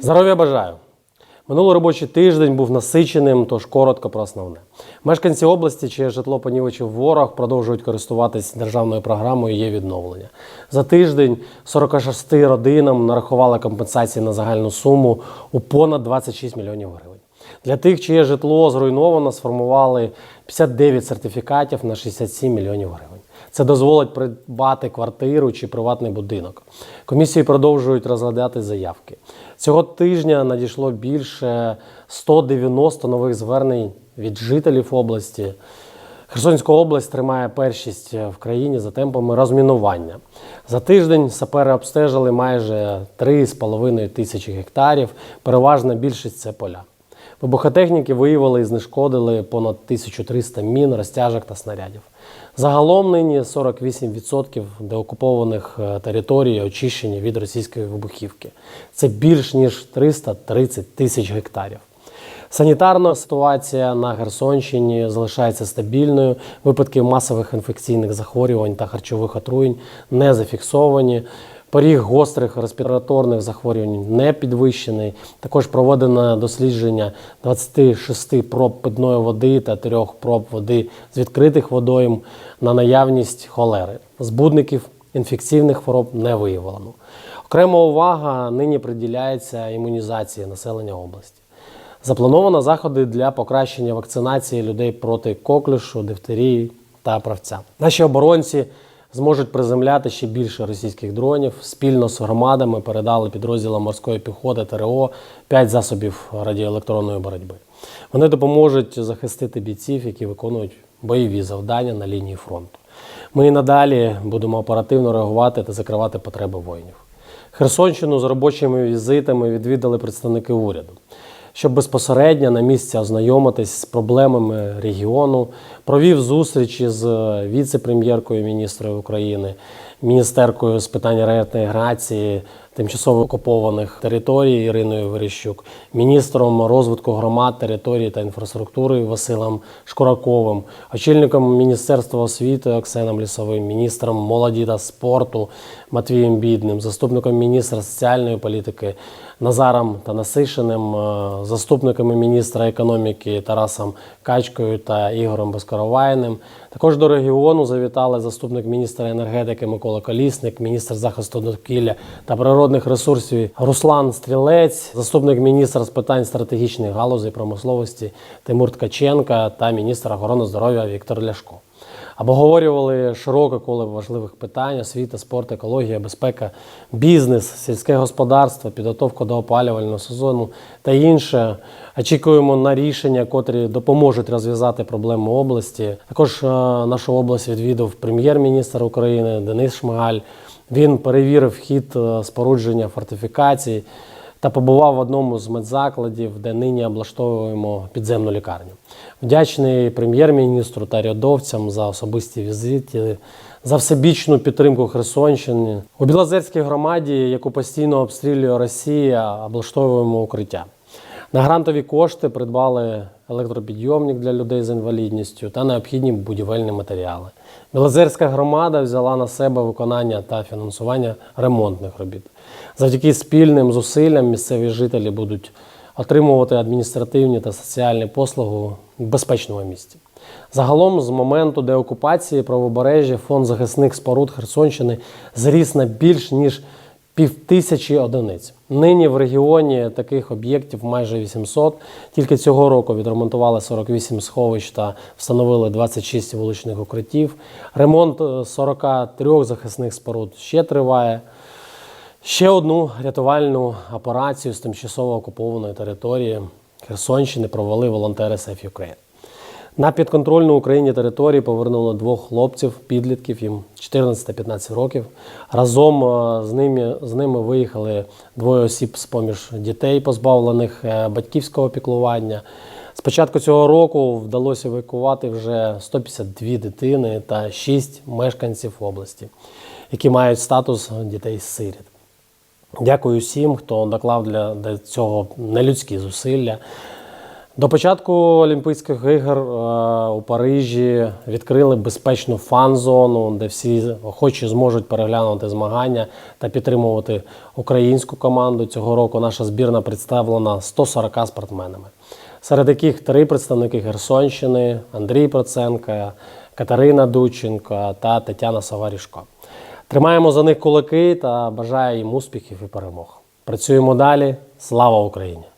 Здоров'я бажаю! Минулий робочий тиждень був насиченим, тож коротко про основне. Мешканці області, чиє житло понівечив ворог, продовжують користуватись державною програмою є відновлення. За тиждень 46 родинам нарахували компенсації на загальну суму у понад 26 мільйонів гривень. Для тих, чиє житло зруйновано, сформували 59 сертифікатів на 67 мільйонів гривень. Це дозволить придбати квартиру чи приватний будинок. Комісії продовжують розглядати заявки. Цього тижня надійшло більше 190 нових звернень від жителів області. Херсонська область тримає першість в країні за темпами розмінування. За тиждень сапери обстежили майже 3,5 тисячі гектарів. Переважна більшість це поля. Вибухотехніки виявили і знешкодили понад 1300 мін, розтяжок та снарядів. Загалом нині 48% деокупованих е, територій очищені від російської вибухівки. Це більш ніж 330 тисяч гектарів. Санітарна ситуація на Херсонщині залишається стабільною. Випадки масових інфекційних захворювань та харчових отруєнь не зафіксовані. Поріг гострих респіраторних захворювань не підвищений. Також проведено дослідження 26 проб питної води та 3 проб води з відкритих водойм на наявність холери. Збудників інфекційних хвороб не виявлено. Окрема увага нині приділяється імунізації населення області. Заплановано заходи для покращення вакцинації людей проти коклюшу, дифтерії та правця. Наші оборонці зможуть приземляти ще більше російських дронів. Спільно з громадами передали підрозділам морської піхоти ТРО 5 засобів радіоелектронної боротьби. Вони допоможуть захистити бійців, які виконують бойові завдання на лінії фронту. Ми і надалі будемо оперативно реагувати та закривати потреби воїнів. Херсонщину з робочими візитами відвідали представники уряду щоб безпосередньо на місці ознайомитись з проблемами регіону, провів зустрічі з віце-прем'єркою міністра України, міністеркою з питань реінтеграції тимчасово окупованих територій Іриною Верещук, міністром розвитку громад, території та інфраструктури Василем Шкураковим, очільником Міністерства освіти Оксаном Лісовим, міністром молоді та спорту Матвієм Бідним, заступником міністра соціальної політики Назаром Танасишиним, е, заступниками міністра економіки Тарасом Качкою та Ігорем Безкоровайним. Також до регіону завітали заступник міністра енергетики Микола Колісник, міністр захисту довкілля та природних ресурсів Руслан Стрілець, заступник міністра з питань стратегічних галузей промисловості Тимур Ткаченка та міністр охорони здоров'я Віктор Ляшко. Обговорювали широке коло важливих питань: освіта, спорт, екологія, безпека, бізнес, сільське господарство, підготовка до опалювального сезону та інше. Очікуємо на рішення, котрі допоможуть розв'язати проблему області. Також е, нашу область відвідав прем'єр-міністр України Денис Шмигаль. Він перевірив хід е, спорудження фортифікацій та побував в одному з медзакладів, де нині облаштовуємо підземну лікарню. Вдячний прем'єр-міністру та рядовцям за особисті візити, за всебічну підтримку Херсонщини. У Білозерській громаді, яку постійно обстрілює Росія, облаштовуємо укриття. На грантові кошти придбали електропідйомник для людей з інвалідністю та необхідні будівельні матеріали. Білозерська громада взяла на себе виконання та фінансування ремонтних робіт. Завдяки спільним зусиллям місцеві жителі будуть отримувати адміністративні та соціальні послуги в безпечному місці. Загалом, з моменту деокупації правобережжя фонд захисних споруд Херсонщини зріс на більш ніж півтисячі одиниць. Нині в регіоні таких об'єктів майже 800. Тільки цього року відремонтували 48 сховищ та встановили 26 вуличних укриттів. Ремонт е, 43 захисних споруд ще триває. Ще одну рятувальну операцію з тимчасово окупованої території Херсонщини провели волонтери Safe Ukraine. На підконтрольну Україні території повернули двох хлопців, підлітків, їм 14 та 15 років. Разом е, з ними, з ними виїхали двоє осіб з поміж дітей, позбавлених е, батьківського піклування. З початку цього року вдалося евакувати вже 152 дитини та 6 мешканців області, які мають статус дітей-сиріт. Дякую всім, хто доклав для цього нелюдські зусилля. До початку Олімпійських ігор е, у Парижі відкрили безпечну фан-зону, де всі охочі зможуть переглянути змагання та підтримувати українську команду. Цього року наша збірна представлена 140 спортсменами, серед яких три представники Херсонщини: Андрій Проценко, Катерина Дученко та Тетяна Саварішко. Тримаємо за них кулаки та бажаю їм успіхів і перемог. Працюємо далі. Слава Україні!